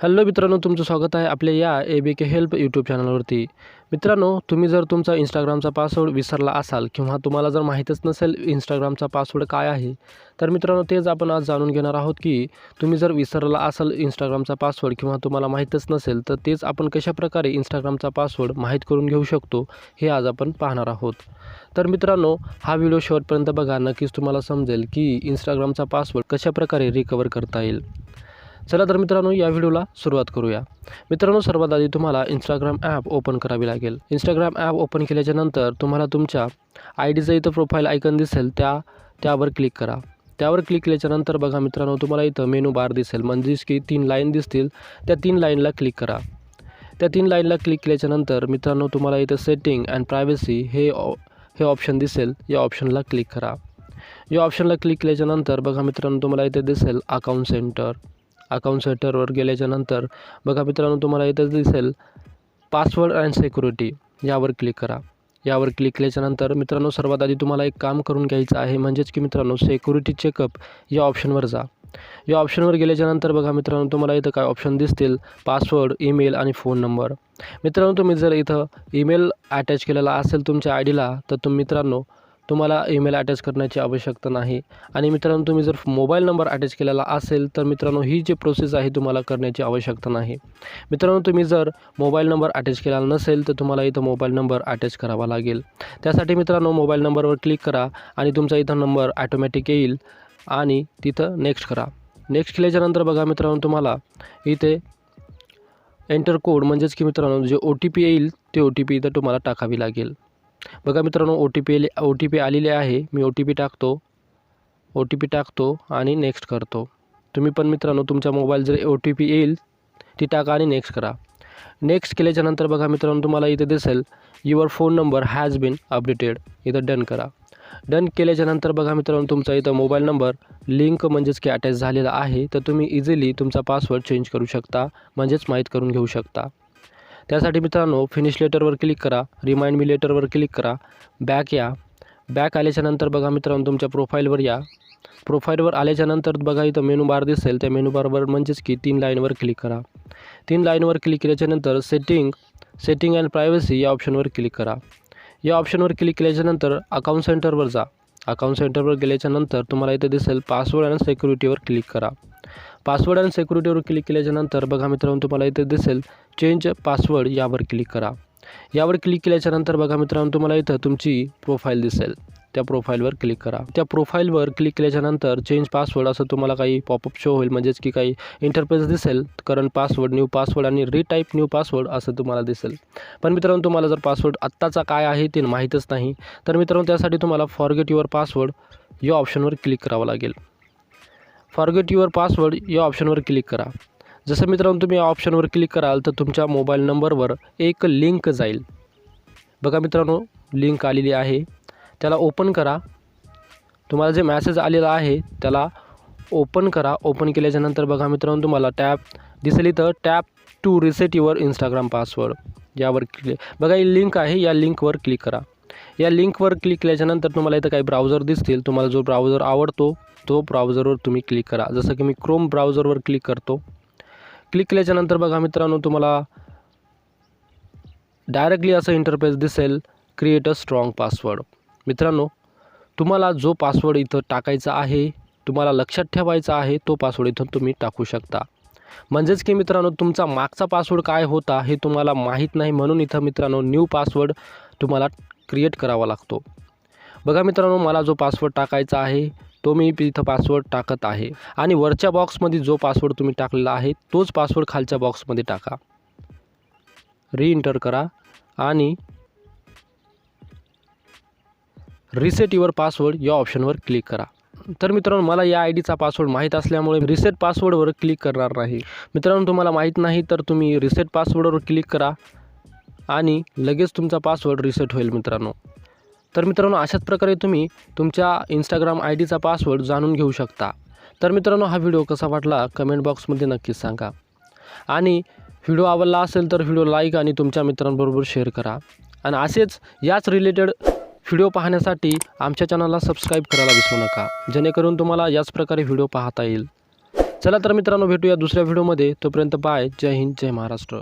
Hello मित्रांनो तुमचं स्वागत आहे आपल्या या A B K help YouTube चॅनलवरती मित्रांनो तुम्ही जर तुमचा इंस्टाग्रामचा पासवर्ड विसरला असाल किंवा तुम्हाला जर माहीतच नसेल इंस्टाग्रामचा पासवर्ड काय आहे तर मित्रांनो तेच आपण आज जाणून घेणार आहोत की तुम्ही जर विसरला असाल इंस्टाग्रामचा पासवर्ड किंवा तुम्हाला माहीतच नसेल तर तेच आपण कशाप्रकारे इंस्टाग्रामचा पासवर्ड माहीत करून घेऊ शकतो हे आज आपण पाहणार आहोत. तर मित्रांनो हा व्हिडिओ शेवटपर्यंत बघा नक्कीच तुम्हाला समजेल की इंस्टाग्रामचा पासवर्ड कशाप्रकारे रिकवर करता येईल. चला तर मित्रांनो या व्हिडिओला सुरुवात करूया. मित्रांनो सर्वात आधी तुम्हाला इंस्टाग्राम ॲप ओपन करावी लागेल. इंस्टाग्राम ॲप ओपन केल्याच्यानंतर तुम्हाला तुमच्या आय डीचं इथं प्रोफाईल आयकन दिसेल. त्या त्यावर क्लिक करा. त्यावर क्लिक केल्याच्यानंतर बघा मित्रांनो तुम्हाला इथं मेनू बार दिसेल. म्हणजेच की तीन लाईन दिसतील. त्या तीन लाईनला क्लिक करा. त्या तीन लाईनला क्लिक केल्याच्यानंतर मित्रांनो तुम्हाला इथं सेटिंग अँड प्रायव्हसी हे ऑ हे ऑप्शन दिसेल. या ऑप्शनला क्लिक करा. या ऑप्शनला क्लिक केल्याच्यानंतर बघा मित्रांनो तुम्हाला इथे दिसेल अकाउंट सेंटर अकाउंट सेंटरवर गेल्याच्यानंतर बघा मित्रांनो तुम्हाला इथं दिसेल पासवर्ड अँड सिक्युरिटी यावर क्लिक करा. यावर क्लिक केल्याच्यानंतर मित्रांनो सर्वात आधी तुम्हाला एक काम करून घ्यायचं आहे म्हणजेच की मित्रांनो सिक्युरिटी चेकअप या ऑप्शनवर जा. या ऑप्शनवर गेल्याच्यानंतर बघा मित्रांनो तुम्हाला इथं काय ऑप्शन दिसतील? पासवर्ड ईमेल आणि फोन नंबर मित्रांनो तुम्ही जर इथं ईमेल अटॅच केलेला असेल तुमच्या आय डीला तर तुम्ही मित्रांनो तुम्हाला ईमेल अटॅच करण्याची आवश्यकता नाही. आणि मित्रांनो तुम्ही जर मोबाईल नंबर अटॅच केलेला असेल तर मित्रांनो ही जी प्रोसेस आहे तुम्हाला करण्याची आवश्यकता नाही. मित्रांनो तुम्ही जर मोबाईल नंबर अटॅच केलेला नसेल तर तुम्हाला इथं मोबाईल नंबर अटॅच करावा लागेल. त्यासाठी मित्रांनो मोबाईल नंबरवर क्लिक करा आणि तुमचा इथं नंबर ॲटोमॅटिक येईल आणि तिथं नेक्स्ट करा. नेक्स्ट केल्याच्यानंतर बघा मित्रांनो तुम्हाला इथे एंटर कोड म्हणजेच की मित्रांनो जे ओ टी पी येईल ते ओ टी पी इथं तुम्हाला टाकावी लागेल. बघा मित्रांनो O T P O T P आलेली आहे. मी ओ टी पी टाकतो. ओ टी पी टाकतो आणि नेक्स्ट करतो. तुम्ही पण मित्रांनो तुमच्या मोबाईल जर ओ टी पी येईल ती टाका आणि नेक्स्ट करा. नेक्स्ट केल्याच्यानंतर बघा मित्रांनो तुम्हाला इथे दिसेल your phone number has been updated इथं डन करा. डन केल्याच्यानंतर बघा मित्रांनो तुमचा इथं मोबाईल नंबर लिंक म्हणजेच की अटॅच झालेला आहे. तर तुम्ही इझिली तुमचा पासवर्ड चेंज करू शकता म्हणजेच माहीत करून घेऊ शकता. त्यासाठी मित्रांनो फिनिश लेटरवर क्लिक करा. रिमाइंड मी लेटरवर क्लिक करा. बॅक या. बॅक आल्याच्यानंतर बघा मित्रांनो तुमच्या प्रोफाईलवर या. प्रोफाईलवर आल्याच्यानंतर बघा इथं मेनू बार दिसेल. त्या मेनू बारवर म्हणजेच की तीन लाईनवर क्लिक करा. तीन लाईनवर क्लिक केल्याच्यानंतर सेटिंग सेटिंग अँड प्रायव्हसी या ऑप्शनवर क्लिक करा. या ऑप्शनवर क्लिक केल्याच्यानंतर अकाउंट सेंटरवर जा. अकाउंट सेंटरवर गेल्याच्यानंतर तुम्हाला इथे दिसेल पासवर्ड आणि सिक्युरिटीवर क्लिक करा. पासवर्ड आणि सिक्युरिटीवर क्लिक केल्याच्यानंतर बघा मित्रांनो तुम्हाला इथे दिसेल चेंज पासवर्ड यावर क्लिक करा. यावर क्लिक केल्याच्यानंतर बघा मित्रांनो तुम्हाला इथं तुमची प्रोफाईल दिसेल. त्या प्रोफाईलवर क्लिक करा. त्या प्रोफाईलवर क्लिक केल्याच्यानंतर चेंज पासवर्ड असं तुम्हाला काही पॉपअप शो होईल म्हणजेच की काही इंटरफेस दिसेल करंट पासवर्ड न्यू पासवर्ड आणि रिटाईप न्यू पासवर्ड असं तुम्हाला दिसेल. पण मित्रांनो तुम्हाला जर पासवर्ड आत्ताचा काय आहे ते माहीतच नाही तर मित्रांनो त्यासाठी तुम्हाला फॉरगेट युअर पासवर्ड या ऑप्शनवर क्लिक करावं लागेल. फॉरगेट युअर पासवर्ड या ऑप्शनवर क्लिक करा. जसं मित्रांनो तुम्ही या ऑप्शनवर क्लिक कराल तर तुमच्या मोबाईल नंबरवर एक लिंक जाईल. बघा मित्रांनो लिंक आलेली आहे. त्याला ओपन करा. तुम्हाला जे मॅसेज आलेला आहे त्याला ओपन करा. ओपन केल्याच्यानंतर बघा मित्रांनो तुम्हाला टॅप दिसेल इथं tap to reset your Instagram password यावर क्लिक बघा ही लिंक आहे. या लिंकवर क्लिक करा. या लिंकवर क्लिक केल्याच्यानंतर तुम्हाला इथं काही ब्राउझर दिसतील. तुम्हाला जो ब्राउझर आवडतो तो ब्राउझरवर तुम्ही क्लिक करा. जसं की मी क्रोम ब्राउझरवर क्लिक करतो. क्लिक केल्याच्यानंतर बघा मित्रांनो तुम्हाला डायरेक्टली असं इंटरफेस दिसेल क्रिएट अ स्ट्रॉंग पासवर्ड मित्रांनो तुम्हाला जो पासवर्ड इथं टाकायचा आहे तुम्हाला लक्षात ठेवायचा आहे तो पासवर्ड इथं तुम्ही टाकू शकता. म्हणजेच की मित्रांनो तुमचा मागचा पासवर्ड काय होता हे तुम्हाला माहीत नाही. म्हणून इथं मित्रांनो न्यू पासवर्ड तुम्हाला क्रिएट करावा लागतो. बघा मित्रांनो मला जो पासवर्ड टाकायचा आहे तो मी इथं पासवर्ड टाकत आहे. आणि वरच्या बॉक्समध्ये जो पासवर्ड तुम्ही टाकलेला आहे तोच पासवर्ड खालच्या बॉक्समध्ये टाका. रीएंटर करा आणि रिसेट युअर पासवर्ड या ऑप्शनवर क्लिक करा. तर मित्रांनो मला या आय डीचा पासवर्ड माहीत असल्यामुळे रिसेट पासवर्डवर क्लिक करणार नाही. मित्रांनो तुम्हाला माहीत नाही तर तुम्ही रिसेट पासवर्डवर क्लिक करा. आणि लगेच तुमचा पासवर्ड रिसेट होईल मित्रांनो. तर मित्रांनो अशाच प्रकारे तुम्ही तुमच्या इंस्टाग्राम आय डीचा पासवर्ड जाणून घेऊ शकता. तर मित्रांनो हा व्हिडिओ कसा वाटला कमेंट बॉक्समध्ये नक्कीच सांगा. आणि व्हिडिओ आवडला असेल तर व्हिडिओ लाईक आणि तुमच्या मित्रांबरोबर शेअर करा. आणि असेच याच रिलेटेड व्हिडिओ पाहण्यासाठी आमच्या चॅनलला सबस्क्राईब करायला विसरू नका. जेणेकरून तुम्हाला याच प्रकारे व्हिडिओ पाहता येईल. चला तर मित्रांनो भेटूया दुसऱ्या व्हिडिओमध्ये तोपर्यंत बाय जय हिंद जय महाराष्ट्र.